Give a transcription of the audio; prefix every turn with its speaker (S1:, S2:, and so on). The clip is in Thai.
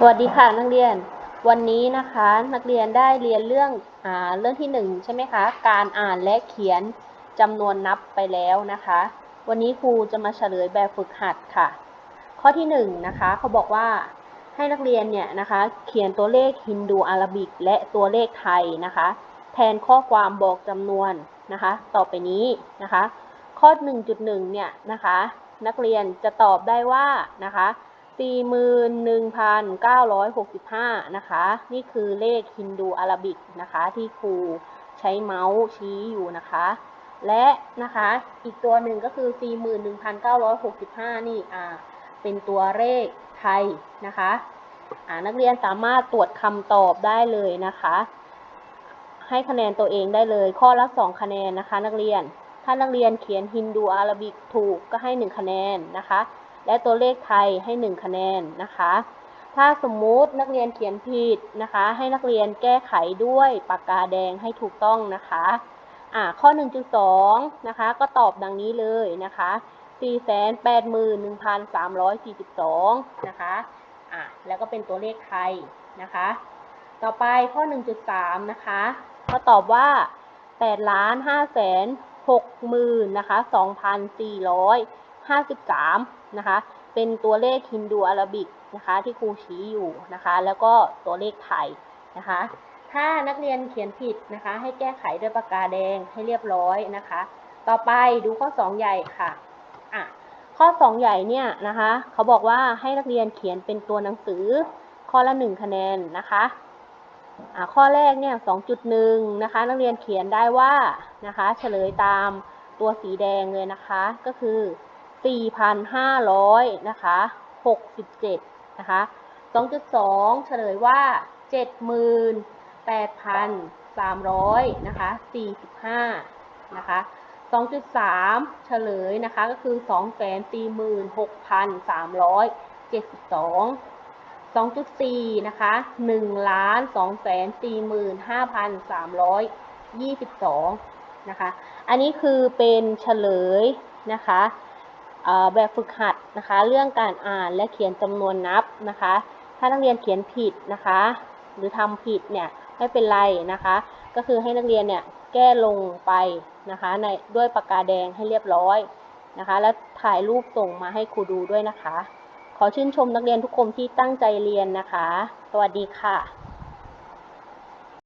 S1: สวัสดีค่ะนักเรียน วันนี้นะคะนักเรียนได้เรียนเรื่องอ่าเรื่องที่หนึ่งใช่ไหมคะ การอ่านและเขียนจำนวนนับไปแล้วนะคะ วันนี้ครูจะมาเฉลยแบบฝึกหัดค่ะ ข้อที่หนึ่งนะคะเขาบอกว่าให้นักเรียนเนี่ยนะคะเขียนตัวเลขฮินดูอาราบิก และตัวเลขไทยนะคะ แทนข้อความบอกจำนวนนะคะ ต่อไปนี้นะคะ ข้อ 1.1 เนี่ยนะคะ นักเรียนจะตอบได้ว่านะคะ 41,965 นะคะ นี่คือเลขฮินดูอาราบิกนะคะ ที่ครูใช้เมาส์ชี้อยู่นะคะ และนะคะอีกตัวหนึ่งก็คือ 41,965 นี่อ่าเป็นตัวเลขไทยนะคะอ่านักเรียนสามารถตรวจคำตอบได้เลยนะคะ ให้คะแนนตัวเองได้เลย ข้อละ 2 คะแนนนะคะ นักเรียน ถ้านักเรียนเขียนฮินดูอาราบิกถูกก็ให้ 1 คะแนนนะคะ และตัวเลขไทยให้ 1 คะแนนนะคะ ถ้าสมมุตินักเรียนเขียนผิดนะคะ ให้นักเรียนแก้ไขด้วยปากกาแดงให้ถูกต้องนะคะอ่าข้อ 1.2 นะคะ ก็ตอบดังนี้เลยนะคะ 481,342 นะคะอ่าแล้วก็เป็นตัวเลขไทยนะคะ ต่อไปข้อ 1.3 นะคะ ก็ตอบว่า8ล้าน5แสน6หมื่นนะคะ 53 นะคะ เป็นตัวเลขฮินดูอาราบิกนะคะ ที่ครูชี้อยู่นะคะ แล้วก็ตัวเลขไทยนะคะ ถ้านักเรียนเขียนผิดนะคะ ให้แก้ไขด้วยปากกาแดงให้เรียบร้อยนะคะ ต่อไปดูข้อ 2 ใหญ่ค่ะอะ ข้อ 2 ใหญ่เนี่ยนะคะ เขาบอกว่าให้นักเรียนเขียนเป็นตัวหนังสือ ข้อละ 1 คะแนนนะคะอ่าข้อแรกเนี่ย 2.1 นะคะ นักเรียนเขียนได้ว่า นะคะ เฉลยตามตัวสีแดงเลยนะคะ ก็คือ 4,500นะคะ67นะคะ2.2 เฉลยว่า 78,300นะคะ45นะคะ2.3 เฉลยนะคะก็คือ 246,372 2.4 นะคะ1ล้าน245,322 นะคะ อันนี้คือเป็นเฉลยนะคะ แบบฝึกหัดนะคะ เรื่องการอ่านและเขียนจำนวนนับนะคะ ถ้านักเรียนเขียนผิดนะคะ หรือทำผิดเนี่ยไม่เป็นไรนะคะ ก็คือให้นักเรียนเนี่ยแก้ลงไปนะคะในด้วยปากกาแดงให้เรียบร้อยนะคะ แล้วถ่ายรูปส่งมาให้ครูดูด้วยนะคะ ขอชื่นชมนักเรียนทุกคนที่ตั้งใจเรียนนะคะ สวัสดีค่ะ